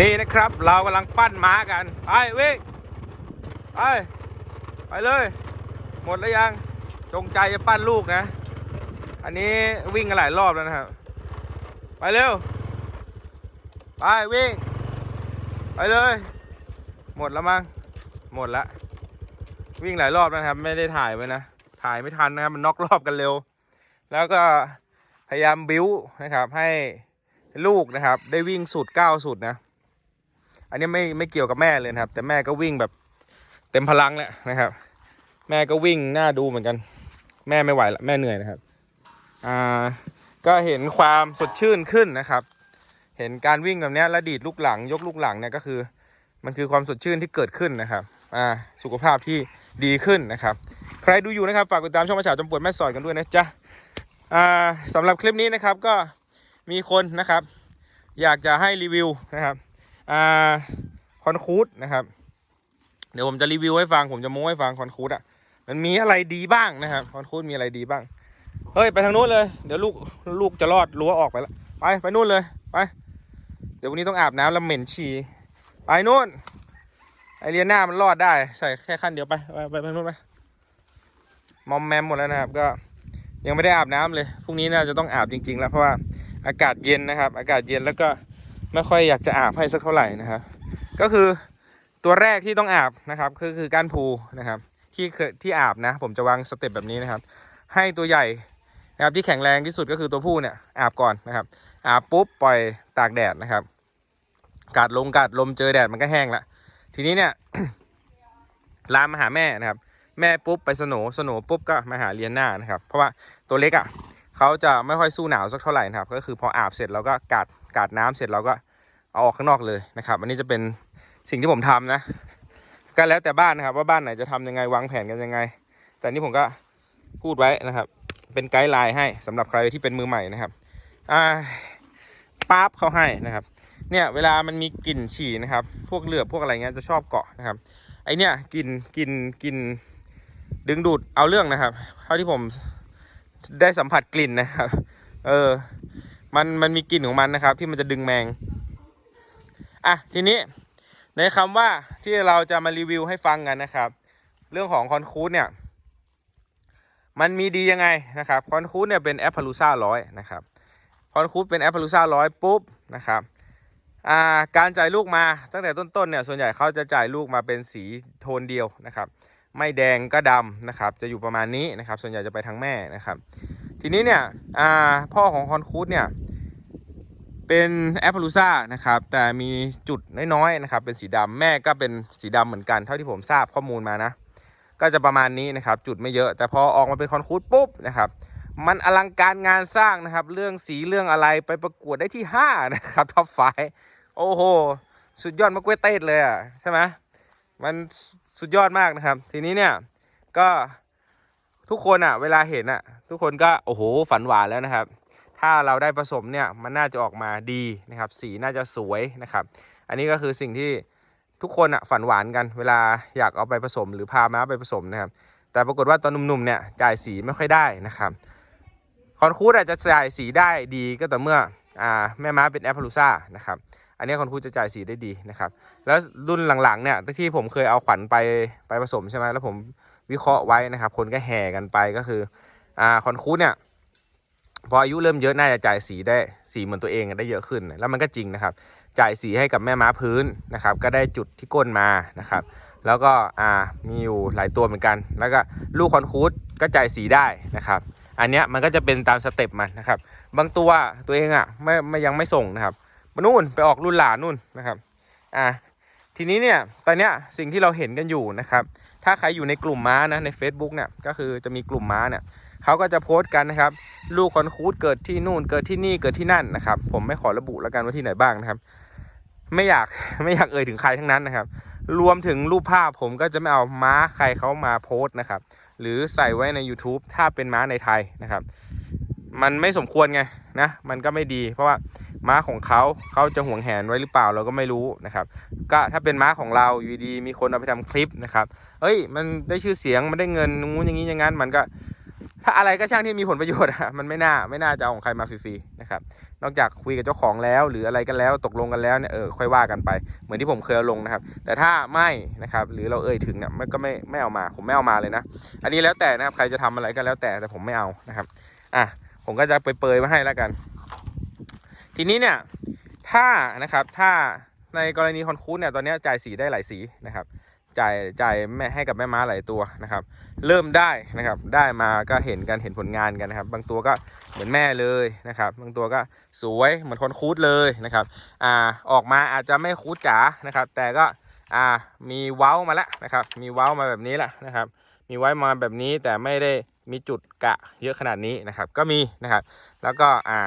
นี่นะครับ เรากำลังปั้นม้ากัน ไปวิ่งไปไปเลย หมดแล้วยัง จงใจจะปั้นลูกนะ อันนี้วิ่งกันหลายรอบแล้วนะครับ ไปเร็ว ไปวิ่ง ไปเลย หมดแล้วมั้ง หมดละวิ่งหลายรอบนะครับ ไม่ได้ถ่ายไว้นะ ถ่ายไม่ทันนะครับ มันน็อกรอบกันเร็ว แล้วก็พยายามบิ้วนะครับให้ลูกนะครับ ได้วิ่งสุดก้าวสุดนะ อันนี้ไม่ไม่เกี่ยวกับแม่เลยนะครับ แต่แม่ก็วิ่งแบบเต็มพลังแหละนะครับ แม่ก็วิ่งหน้าดูเหมือนกัน แม่ไม่ไหวละแม่เหนื่อยนะครับอ่าก็เห็นความสดชื่นขึ้นนะครับ เห็นการวิ่งแบบนี้และดีดลูกหลัง ยกลูกหลังเนี่ยก็คือ มันคือความสดชื่นที่เกิดขึ้นนะครับอ่าสุขภาพที่ดีขึ้นนะครับ ใครดูอยู่นะครับฝากกดติดตามช่องประชาจำปวดแม่สอดกันด้วยนะจ๊ะอ่าสำหรับคลิปนี้นะครับก็มีคนนะครับ อยากจะให้รีวิวนะครับ คอนคูดนะครับ เดี๋ยวผมจะรีวิวให้ฟังผมจะโม้ให้ฟังคอนคูดอะมันมีอะไรดีบ้างนะครับคอนคูดมีอะไรดีบ้างเฮ้ยไปทางนู้นเลยเดี๋ยวลูกลูกจะรอดรั้วออกไปแล้วไปไปนู่นเลยไป เดี๋ยววันนี้ต้องอาบน้ำแล้วเหม็นฉี่ไปนู่นไอเรียนหน้ามันรอดได้ใส่แค่ขั้นเดียวไปไปไปนู่นไปมอมแมมหมดแล้วนะครับ ก็ยังไม่ได้อาบน้ำเลยพรุ่งนี้น่าจะต้องอาบจริง ๆ แล้วเพราะว่าอากาศเย็นนะครับ อากาศเย็นแล้วก็ ไม่ค่อยอยากจะอาบให้สักเท่าไหร่นะครับ ก็คือตัวแรกที่ต้องอาบนะครับคือคือก้านภูนะครับ ที่เคที่อาบนะ ผมจะวางสเต็ปแบบนี้นะครับ ให้ตัวใหญ่นะครับที่แข็งแรงที่สุดก็คือตัวผู้เนี่ยอาบก่อนนะครับ อาบปุ๊บปล่อยตากแดดนะครับ กาดลงกาดลมเจอแดดมันก็แห้งละทีนี้เนี่ยลามมาหาแม่นะครับ แม่ปุ๊บไปสโหนสโหนปุ๊บก็มาหาเลียนหน้านะครับ เพราะว่าตัวเล็กอะ เขาจะไม่ค่อยสู้หนาวสักเท่าไหร่นะครับ ก็คือพออาบเสร็จเราก็กาดกาดน้ำเสร็จเราก็เอาออกข้างนอกเลยนะครับ อันนี้จะเป็นสิ่งที่ผมทำนะก็แล้วแต่บ้านนะครับ ว่าบ้านไหนจะทำยังไงวางแผนกันยังไง แต่นี่ผมก็พูดไว้นะครับ เป็นไกด์ไลน์ให้สำหรับใครที่เป็นมือใหม่นะครับอ่าป๊าบเขาให้นะครับ เนี่ยเวลามันมีกลิ่นฉี่นะครับ พวกเหลือบพวกอะไรเงี้ยจะชอบเกาะนะครับ ไอเนี่ยกลิ่นกลิ่นกลิ่นดึงดูดเอาเรื่องนะครับ เท่าที่ผม ได้สัมผัสกลิ่นนะครับ เออ มันมันมีกลิ่นของมันนะครับ ที่มันจะดึงแมง อะทีนี้ในคำว่าที่เราจะมารีวิวให้ฟังกันนะครับ เรื่องของคอนคูดเนี่ย มันมีดียังไงนะครับคอนคูดเนี่ยเป็นแอปพลูซ่าร้อยนะครับคอนคูดเป็นแอปพลูซ่าร้อยปุ๊บนะครับอ่าการจ่ายลูกมาตั้งแต่ต้นๆเนี่ยส่วนใหญ่เขาจะจ่ายลูกมาเป็นสีโทนเดียวนะครับ ไม่แดงก็ดำนะครับจะอยู่ประมาณนี้นะครับ ส่วนใหญ่จะไปทางแม่นะครับ ทีนี้เนี่ยพ่อของคอนคูดเนี่ยเป็นแอปพาลูซ่านะครับ แต่มีจุดน้อยๆนะครับ เป็นสีดำแม่ก็เป็นสีดำเหมือนกัน เท่าที่ผมทราบข้อมูลมานะ ก็จะประมาณนี้นะครับ จุดไม่เยอะ แต่พอออกมาเป็นคอนคูดปุ๊บนะครับ มันอลังการงานสร้างนะครับ เรื่องสีเรื่องอะไรไปประกวดได้ที่ 5 นะครับท็อปไฟโอ้โห สุดยอดมากเวเต้เลยอะใช่ไหมมัน สุดยอดมากนะครับ ทีนี้เนี่ยก็ทุกคนอะ เวลาเห็นอะ ทุกคนก็โอ้โหฝันหวานแล้วนะครับ ถ้าเราได้ผสมเนี่ยมันน่าจะออกมาดีนะครับ สีน่าจะสวยนะครับ อันนี้ก็คือสิ่งที่ทุกคนอะฝันหวานกัน เวลาอยากเอาไปผสม หรือพาม้าไปผสมนะครับ แต่ปรากฏว่าตอนหนุ่มๆเนี่ยจ่ายสีไม่ค่อยได้นะครับคอนคูดอาจจะจ่ายสีได้ดีก็ต่อเมื่ออ่าแม่ม้าเป็นแอปพลูซ่านะครับ อันนี้คอนคูดจะจ่ายสีได้ดีนะครับแล้วรุ่นหลังๆเนี่ยที่ผมเคยเอาขวัญไปไปผสมใช่ไหมแล้วผมวิเคราะห์ไว้นะครับ คนก็แห่กันไปก็คืออ่าคอนคูดเนี่ยพออายุเริ่มเยอะน่าจะจ่ายสีได้สีเหมือนตัวเองได้เยอะขึ้น แล้วมันก็จริงนะครับ จ่ายสีให้กับแม่ม้าพื้นนะครับ ก็ได้จุดที่ก้นมานะครับ แล้วก็อ่ามีอยู่หลายตัวเหมือนกัน แล้วก็ลูกคอนคูดก็จ่ายสีได้นะครับอันเนี้ยมันก็จะเป็นตามสเต็ปมันนะครับ บางตัวตัวเองอะไม่ไม่ยังไม่ส่งนะครับ มานู่นไปออกรุ่นหลานนู่นนะครับอ่าทีนี้เนี่ยตอนเนี้ยสิ่งที่เราเห็นกันอยู่นะครับ ถ้าใครอยู่ในกลุ่มม้านะใน Facebook เนี่ยก็คือจะมีกลุ่มม้าเนี่ยเขาก็จะโพสต์กันนะครับ ลูกคอนคูดเกิดที่นู่นเกิดที่นี่เกิดที่นั่นนะครับ ผมไม่ขอระบุแล้วกันว่าที่ไหนบ้างนะครับ ไม่อยากไม่อยากเอ่ยถึงใครทั้งนั้นนะครับ รวมถึงรูปภาพผมก็จะไม่เอาม้าใครเขามาโพสต์นะครับ หรือใส่ไว้ใน YouTube ถ้าเป็นม้าในไทยนะครับ มันไม่สมควรไงนะ มันก็ไม่ดี เพราะว่าม้าของเขาเขาจะห่วงแหนไว้หรือเปล่าเราก็ไม่รู้นะครับ ก็ถ้าเป็นม้าของเราอยู่ดีมีคนเอาไปทำคลิปนะครับเฮ้ย มันได้ชื่อเสียงมันได้เงินงู้นอย่างนี้อย่างนั้น มันก็ ถ้าอะไรก็ช่างที่มีผลประโยชน์อะมันไม่น่าไม่น่าจะเอาของใครมาฟรีๆนะครับ นอกจากคุยกับเจ้าของแล้วหรืออะไรกันแล้วตกลงกันแล้วเนี่ยเออค่อยว่ากันไป เหมือนที่ผมเคยเลงนะครับ แต่ถ้าไม่นะครับ หรือเราเอ่ยถึงเนี่ยมันก็ไม่ไม่เอามา ผมไม่เอามาเลยนะ อันนี้แล้วแต่นะครับใครจะทำอะไรก็แล้วแต่แต่ผมไม่เอานะครับ อะ ผมก็จะไปเปยๆมาให้แล้วกัน ทีนี้เนี่ย ถ้านะครับ ถ้าในกรณีคอนคูดเนี่ยตอนนี้จ่ายสีได้หลายสีนะครับ จ่ายจ่ายแม่ให้กับแม่ม้าหลายตัวนะครับ เริ่มได้นะครับ ได้มาก็เห็นกันเห็นผลงานกันนะครับ บางตัวก็เหมือนแม่เลยนะครับ บางตัวก็สวยเหมือนคนคูดเลยนะครับ อ่าออกมาอาจจะไม่คูดจ๋านะครับ แต่ก็อ่ามีเว้ามาแล้วนะครับ มีเว้ามาแบบนี้แหละนะครับ มีไว้มาแบบนี้แต่ไม่ได้ มีจุดกะเยอะขนาดนี้นะครับ ก็มีนะครับ แล้วก็อ่า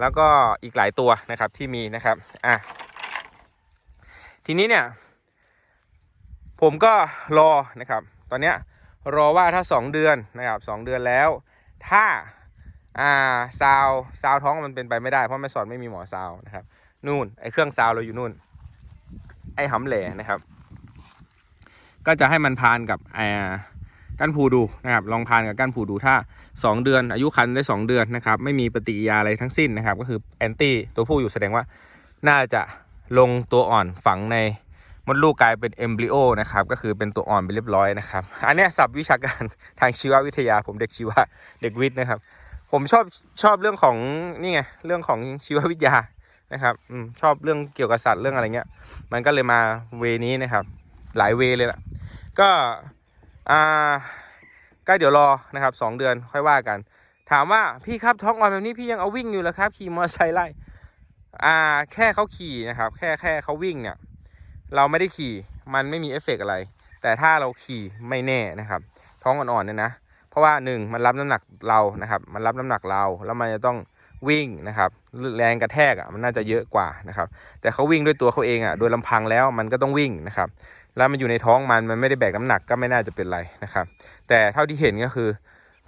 แล้วก็อีกหลายตัวนะครับที่มีนะครับอะทีนี้เนี่ย ผมก็รอนะครับ ตอนเนี้ยรอว่าถ้า 2 เดือนนะครับสเดือนแล้ว ถ้าอ่าซาวซาวท้องมันเป็นไปไม่ได้เพราะแม่สอนไม่มีหมอซาวนะครับนู่นไอเครื่องซาวเราอยู่นู่น ไอ้หำแหล่นะครับ ก็จะให้มันพานกับอ่า ก้านผูดูนะครับลองพานกับก้านผูดูถ้า 2 เดือน อายุคันได้ 2 เดือนนะครับไม่มีปฏิกิริยาอะไรทั้งสิ้นนะครับ ก็คือแอนตี้ตัวผู้อยู่แสดงว่าน่าจะลงตัวอ่อนฝังในมดลูกกลายเป็นเอมบริโอนะครับก็คือเป็นตัวอ่อนไปเรียบร้อยนะครับ อันนี้ศัพท์วิชาการทางชีววิทยาผมเด็กชีวะเด็กวิทย์นะครับ ผมชอบชอบเรื่องของนี่ไงเรื่องของชีววิทยานะครับอชอบเรื่องเกี่ยวกับสัตว์เรื่องอะไรเงี้ย มันก็เลยมาเวนี้นะครับ หลายเวเลยล่ะ ก็ อ่าก็เดี๋ยวรอนะครับสองเดือนค่อยว่ากัน ถามว่าพี่ครับท้องอ่อนแบบนี้พี่ยังเอาวิ่งอยู่หรอครับ ขี่มอเตอร์ไซค์ไล่อ่าแค่เขาขี่นะครับ แค่แค่เขาวิ่งเนี่ยเราไม่ได้ขี่มันไม่มีเอฟเฟกต์อะไร แต่ถ้าเราขี่ไม่แน่นะครับ ท้องอ่อนๆเนี่ยนะเพราะว่าหนึ่งมันรับน้ำหนักเรานะครับ มันรับน้ำหนักเราแล้วมันจะต้องวิ่งนะครับแรงกระแทกอะมันน่าจะเยอะกว่านะครับ แต่เขาวิ่งด้วยตัวเขาเองอะโดยลำพังแล้วมันก็ต้องวิ่งนะครับแล้วมันอยู่ในท้องมันมันไม่ได้แบกน้ำหนักก็ไม่น่าจะเป็นไรนะครับ แต่เท่าที่เห็นก็คือ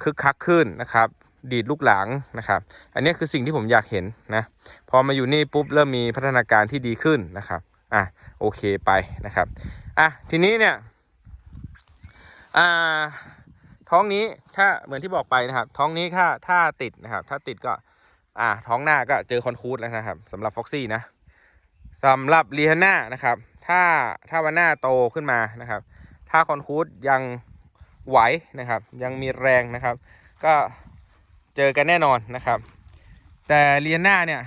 คึกคักขึ้นนะครับ ดีดลูกหลังนะครับ อันนี้คือสิ่งที่ผมอยากเห็นนะพอมาอยู่นี่ปุ๊บเริ่มมีพัฒนาการที่ดีขึ้นนะครับอะโอเคไปนะครับอะทีนี้เนี่ยอ่าท้องนี้ถ้าเหมือนที่บอกไปนะครับ ท้องนี้ถ้าถ้าติดนะครับ ถ้าติดก็อ่าท้องหน้าก็เจอคอนคูดแล้วนะครับสำหรับฟ็อกซี่นะสำหรับลีฮาน่านะครับ ถ้าถ้าวันหน้าโตขึ้นมานะครับ ถ้าคอนคูดยังไหวนะครับ ยังมีแรงนะครับ ก็เจอกันแน่นอนนะครับ แต่เลียน่าเนี่ย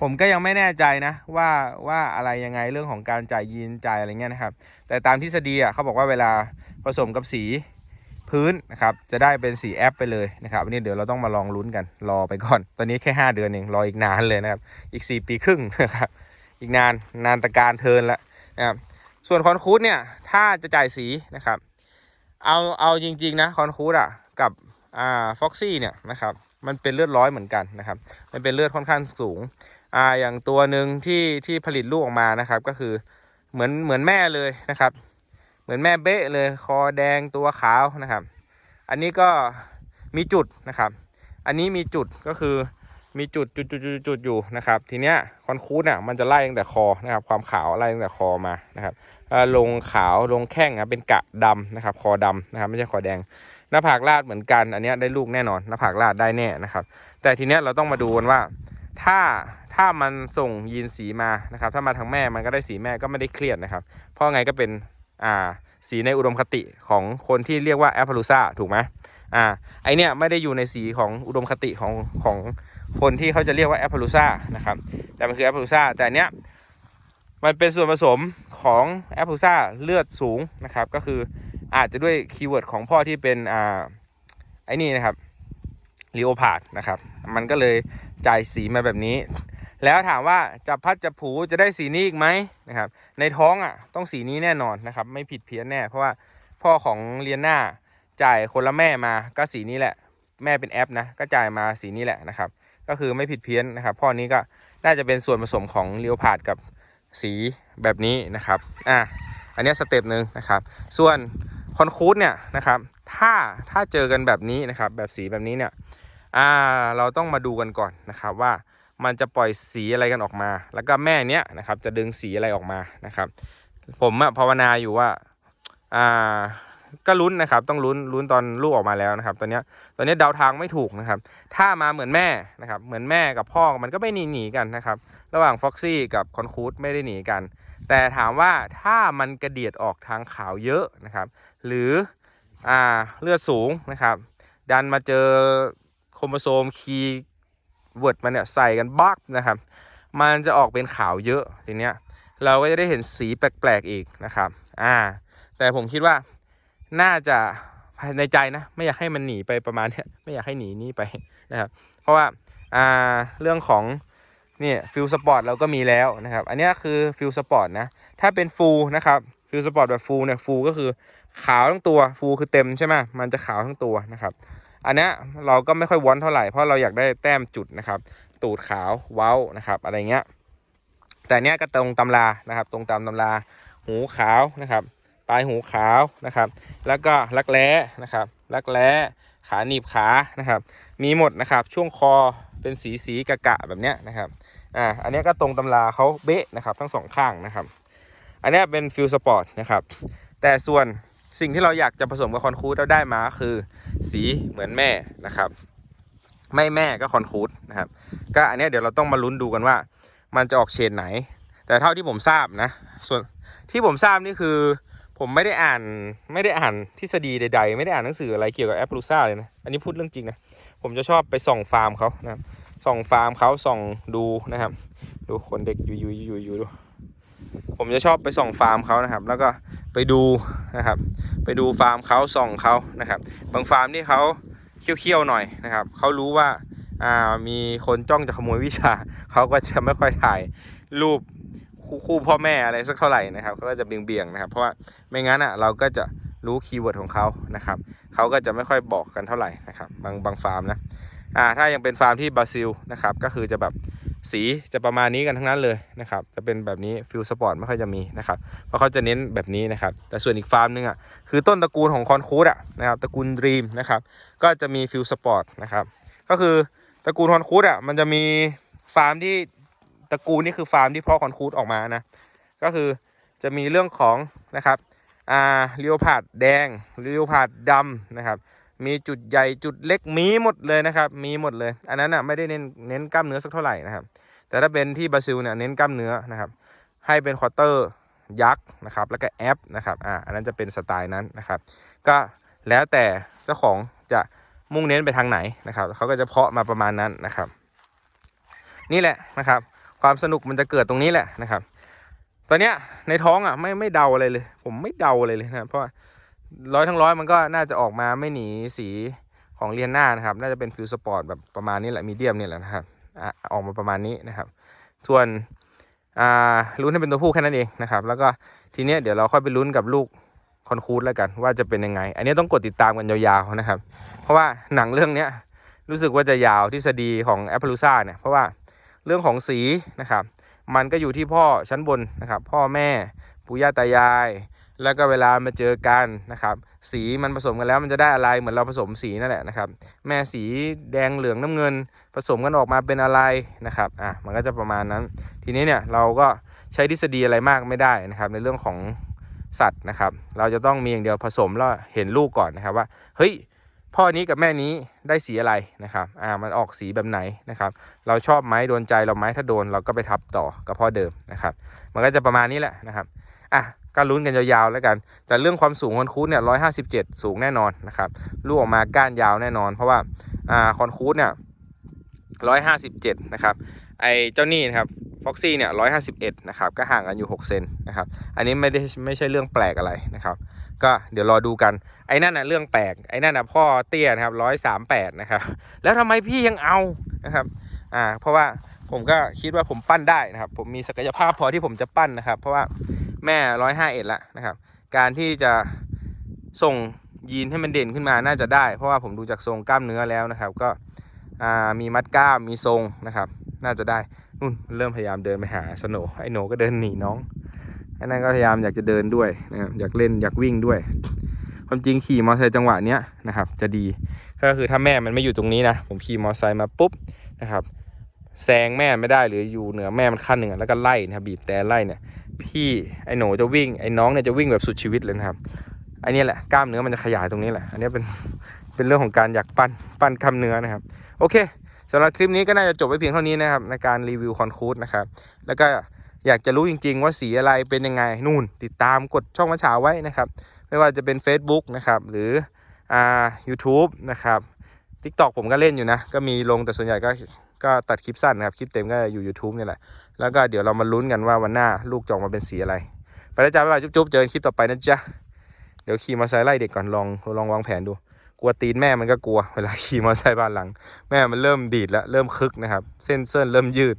ผมก็ยังไม่แน่ใจนะว่าว่าอะไรยังไงเรื่องของการจ่ายยีนจ่ายอะไรเงี้ยนะครับ แต่ตามทฤษฎีอะเขาบอกว่าเวลาผสมกับสีพื้นนะครับ จะได้เป็นสีแอปไปเลยนะครับอันนี้เดี๋ยวเราต้องมาลองลุ้นกันรอไปก่อน ตอนนี้แค่ 5 เดือนเองรออีกนานเลยนะครับ อีก 4 ปีครึ่งนะครับ อีกนานนานตะการเทินละนะครับส่วนคอนคูดเนี่ยถ้าจะจ่ายสีนะครับเอาเอาจริงๆนะคอนคูดอะกับอ่าฟ็อกซี่เนี่ยนะครับมันเป็นเลือดร้อยเหมือนกันนะครับมันเป็นเลือดค่อนข้างสูงอ่าอย่างตัวหนึ่งที่ที่ผลิตลูกออกมานะครับก็คือเหมือนเหมือนแม่เลยนะครับ เหมือนแม่เบ๊ะเลยคอแดงตัวขาวนะครับ อันนี้ก็มีจุดนะครับ อันนี้มีจุดก็คือ มีจุดจุดจุดจุดจุดอยู่นะครับ ทีเนี้ยคอนคูดเนี่ยมันจะไล่ตั้งแต่คอนะครับ ความขาวไล่ตั้งแต่คอมานะครับลงขาวลงแข้งนะเป็นกะดำนะครับ คอดำนะครับ ไม่ใช่คอแดง หน้าผากลาดเหมือนกัน อันเนี้ยได้ลูกแน่นอน หน้าผากลาดได้แน่นะครับ แต่ทีเนี้ยเราต้องมาดูกันว่า ถ้าถ้ามันส่งยีนสีมานะครับ ถ้ามาทางแม่มันก็ได้สีแม่ก็ไม่ได้เครียดนะครับ เพราะไงก็เป็นอ่าสีในอุดมคติของคนที่เรียกว่าแอปพลูซาถูกไหมอ่าไอเนี้ยไม่ได้อยู่ในสีของอุดมคติของของ คนที่เขาจะเรียกว่าแอปพลูซ่านะครับแต่มันคือแอปพลูซ่าแต่อันเนี้ยมันเป็นส่วนผสมของแอปพลูซ่าเลือดสูงนะครับก็คืออาจจะด้วยคีย์เวิร์ดของพ่อที่เป็นอ่าไอ้นี่นะครับลีโอพาดนะครับมันก็เลยจ่ายสีมาแบบนี้ แล้วถามว่าจะพัดจะผูจะได้สีนี้อีกไหมนะครับในท้องอะต้องสีนี้แน่นอนนะครับไม่ผิดเพี้ยนแน่ เพราะว่าพ่อของเลียน่าจ่ายคนละแม่มาก็สีนี้แหละ แม่เป็นแอปนะก็จ่ายมาสีนี้แหละนะครับ ก็คือไม่ผิดเพี้ยนนะครับพ่อนี้ก็น่าจะเป็นส่วนผสมของเลียวพาดกับสีแบบนี้นะครับอะอันนี้สเต็ปหนึ่งนะครับ ส่วนคอนคูดเนี่ยนะครับถ้าถ้าเจอกันแบบนี้นะครับแบบสีแบบนี้เนี่ยอ่าเราต้องมาดูกันก่อนนะครับว่ามันจะปล่อยสีอะไรกันออกมา แล้วก็แม่เนี้ยนะครับจะดึงสีอะไรออกมานะครับ ผมอะภาวนาอยู่ว่าอ่า ก็ลุ้นนะครับ ต้องลุ้นลุ้นตอนลูกออกมาแล้วนะครับ ตอนนี้ตอนนี้เดาทางไม่ถูกนะครับ ถ้ามาเหมือนแม่นะครับ เหมือนแม่กับพ่อมันก็ไม่หนีหนีกันนะครับ ระหว่างฟ็อกซี่กับคอนคูดไม่ได้หนีกัน แต่ถามว่าถ้ามันกระเดียดออกทางขาวเยอะนะครับ หรืออ่าเลือดสูงนะครับ ดันมาเจอโครโมโซมคีย์เวิร์ดมันเนี่ยใส่กันบักนะครับ มันจะออกเป็นขาวเยอะทีเนี้ยเราก็จะได้เห็นสีแปลกๆอีกนะครับ อ่า แต่ผมคิดว่า น่าจะในใจนะ ไม่อยากให้มันหนีไปประมาณเนี้ยไม่อยากให้หนีนี่ไปนะครับ เพราะว่าอ่าเรื่องของเนี่ยฟิลสปอร์ตเราก็มีแล้วนะครับ อันนี้คือฟิลสปอร์ตนะ ถ้าเป็นฟูลนะครับฟิลสปอร์ตแบบฟูลเนี่ยฟูลก็คือขาวทั้งตัวฟูลคือเต็มใช่ไหมมันจะขาวทั้งตัวนะครับ อันนี้เราก็ไม่ค่อยวอนเท่าไหร่เพราะเราอยากได้แต้มจุดนะครับ ตูดขาวเว้านะครับ อะไรเงี้ย แต่เนี้ยก็ตรงตำรานะครับ ตรงตามตำราหูขาวนะครับ ปลายหูขาวนะครับ แล้วก็รักแร้นะครับรักแร้ขาหนีบขานะครับ มีหมดนะครับช่วงคอเป็นสีสีกะกะแบบเนี้ยนะครับอ่าอันนี้ก็ตรงตำราเขาเบ๊ะนะครับทั้งสองข้างนะครับ อันนี้เป็นฟิลสปอร์ตนะครับ แต่ส่วนสิ่งที่เราอยากจะผสมกับคอนคูดเราได้มาคือสีเหมือนแม่นะครับ ไม่แม่ก็คอนคูดนะครับ ก็อันนี้เดี๋ยวเราต้องมาลุ้นดูกันว่า มันจะออกเฉดไหน แต่เท่าที่ผมทราบนะ ส่วนที่ผมทราบนี่คือ ผมไม่ได้อ่านไม่ได้อ่านทฤษฎีใด ๆ ไม่ได้อ่านหนังสืออะไรเกี่ยวกับแอปลูซ่าเลยนะ อันนี้พูดเรื่องจริงนะ ผมจะชอบไปส่องฟาร์มเขานะครับส่องฟาร์มเขาส่องดูนะครับ ดูคนเด็กอยู่อยู่อยู่อยู่ดู ผมจะชอบไปส่องฟาร์มเขานะครับ แล้วก็ไปดูนะครับ ไปดูฟาร์มเขาส่องเขานะครับ บางฟาร์มที่เขาเคี้ยวๆหน่อยนะครับเขารู้ว่าอ่ามีคนจ้องจะขโมยวิชาเขาก็จะไม่ค่อยถ่ายรูป คู่คู่พ่อแม่อะไรสักเท่าไหร่นะครับเขาก็จะเบี่ยงๆนะครับ เพราะว่าไม่งั้นอะเราก็จะรู้คีย์เวิร์ดของเขานะครับเขาก็จะไม่ค่อยบอกกันเท่าไหร่นะครับบางบางฟาร์มนะอ่าถ้ายังเป็นฟาร์มที่บราซิลนะครับก็คือจะแบบสีจะประมาณนี้กันทั้งนั้นเลยนะครับจะเป็นแบบนี้ฟิลสปอร์ตไม่ค่อยจะมีนะครับเพราะเขาจะเน้นแบบนี้นะครับแต่ส่วนอีกฟาร์มหนึงอะคือต้นตระกูลของคอนคูดอะนะครับตระกูลดรีมนะครับก็จะมีฟิลสปอร์ตนะครับก็คือตระกูลคอนคูดอะมันจะมีฟาร์มที่ ตระกูลนี่คือฟาร์มที่เพาะคอนคูดออกมานะ ก็คือจะมีเรื่องของนะครับอ่าเลียวผาดแดงเลียวผาดดำนะครับ มีจุดใหญ่จุดเล็กมีหมดเลยนะครับ มีหมดเลย อันนั้นอะไม่ได้เน้นเน้นกล้ามเนื้อสักเท่าไหร่นะครับ แต่ถ้าเป็นที่บราซิลเนี่ยเน้นกล้ามเนื้อนะครับ ให้เป็นควอเตอร์ยักษ์นะครับ แล้วก็แอปนะครับอ่าอันนั้นจะเป็นสไตล์นั้นนะครับ ก็แล้วแต่เจ้าของจะมุ่งเน้นไปทางไหนนะครับเขาก็จะเพาะมาประมาณนั้นนะครับ นี่แหละนะครับ ความสนุกมันจะเกิดตรงนี้แหละนะครับ ตอนเนี้ยในท้องอะไม่ไม่เดาอะไรเลย ผมไม่เดาเลยเลยนะเพราะร้อยทั้งร้อยมันก็น่าจะออกมาไม่หนีสีของเรียนหน้านะครับ น่าจะเป็นฟิลสปอร์ตแบบประมาณนี้แหละมีเดียมนี่แหละนะครับอะออกมาประมาณนี้นะครับ ส่วนอ่าลุ้นให้เป็นตัวผู้แค่นั้นเองนะครับ แล้วก็ทีเนี้ยเดี๋ยวเราค่อยไปลุ้นกับลูกคอนคูดแล้วกัน ว่าจะเป็นยังไง อันนี้ต้องกดติดตามกันยาวๆนะครับ เพราะว่าหนังเรื่องเนี้ยรู้สึกว่าจะยาวทฤษฎีของแอปเปิลซ่าเนี่ยเพราะว่า เรื่องของสีนะครับ มันก็อยู่ที่พ่อชั้นบนนะครับ พ่อแม่ปู่ย่าตายาย แล้วก็เวลามาเจอกันนะครับ สีมันผสมกันแล้วมันจะได้อะไรเหมือนเราผสมสีนั่นแหละนะครับ แม่สีแดงเหลืองน้ำเงิน ผสมกันออกมาเป็นอะไรนะครับอะมันก็จะประมาณนั้น ทีนี้เนี่ยเราก็ใช้ทฤษฎีอะไรมากไม่ได้นะครับ ในเรื่องของสัตว์นะครับ เราจะต้องมีอย่างเดียวผสมแล้วเห็นลูกก่อนนะครับว่าเฮ้ย พ่อนี้กับแม่นี้ได้สีอะไรนะครับอ่ามันออกสีแบบไหนนะครับ เราชอบไหมโดนใจเราไหมถ้าโดนเราก็ไปทับต่อกับพ่อเดิมนะครับ มันก็จะประมาณนี้แหละนะครับอะก็ลุ้นกันยาวๆแล้วกัน แต่เรื่องความสูงคอนคูดเนี่ยร้อยห้าสิบเจ็ดสูงแน่นอนนะครับลูกออกมาก้านยาวแน่นอน เพราะว่าอ่าคอนคูดเนี่ยร้อยห้าสิบเจ็ดนะครับ ไอเจ้านี่นะครับฟ็อกซี่เนี่ยร้อยห้าสิบเอ็ดนะครับก็ห่างกันอยู่หกเซนนะครับอันนี้ไม่ได้ไม่ใช่เรื่องแปลกอะไรนะครับก็เดี๋ยวรอดูกันไอ้นั่นนะเรื่องแปลกไอ้นั่นนะพ่อเตี้ยนะครับร้อยสามแปดนะครับแล้วทำไมพี่ยังเอานะครับอ่าเพราะว่าผมก็คิดว่าผมปั้นได้นะครับ ผมมีศักยภาพพอที่ผมจะปั้นนะครับ เพราะว่าแม่ร้อยห้าเอ็ดละนะครับ การที่จะส่งยีนให้มันเด่นขึ้นมาน่าจะได้ เพราะว่าผมดูจากทรงกล้ามเนื้อแล้วนะครับ ก็อ่ามีมัดกล้ามมีทรงนะครับ น่าจะได้นู่นเริ่มพยายามเดินไปหาสโหนไอโหนก็เดินหนีน้องไอ้นั่นก็พยายามอยากจะเดินด้วยนะครับอยากเล่นอยากวิ่งด้วย ความจริงขี่มอเตอร์ไซค์จังหวะเนี้ยนะครับจะดีก็คือถ้าแม่มันไม่อยู่ตรงนี้นะผมขี่มอเตอร์ไซค์มาปุ๊บนะครับแซงแม่ไม่ได้หรืออยู่เหนือแม่มันขั้นหนึ่งแล้วก็ไล่นะครับบีบแต่ไล่เนี่ยพี่ไอ้หนูจะวิ่งไอ้น้องเนี่ยจะวิ่งแบบสุดชีวิตเลยนะครับอันนี้แหละกล้ามเนื้อมันจะขยายตรงนี้แหละ อันนี้เป็นเป็นเรื่องของการอยากปั้นปั้นกล้ามเนื้อนะครับ โอเค สำหรับคลิปนี้ก็น่าจะจบไว้เพียงเท่านี้นะครับในการรีวิวคอนคูดนะครับแล้วก็อยากจะรู้จริง ๆ ว่าสีอะไรเป็นยังไงนู่น ติดตามกดช่องมัชฉาไว้นะครับ ไม่ว่าจะเป็น Facebook นะครับหรืออ่า u t u b e นะครับ TikTok ผมก็เล่นอยู่นะ ก็มีลงแต่ส่วนใหญ่ก็ก็ตัดคลิปสั้นนะครับ คลิปเต็มก็อยู่ YouTube นี่แหละ แล้วก็เดี๋ยวเรามาลุ้นกันว่าวันหน้าลูกจออกมาเป็นสีอะไร ไปแล้วจ้าบ๊ายบายจุ๊บๆ เจอกันคลิปต่อไปนะจ๊ะ เดี๋ยวขี่มอเตอร์ไซค์ไล่เด็กก่อนลองลองวางแผนดู กลัวตีนแม่มันก็กลัวเวลาขี่มอเตอร์ไซค์บ้านหลัง แม่มันเริ่มดีดแล้วเริ่มคึกนะครับ เส้นเส้นเริ่มยืด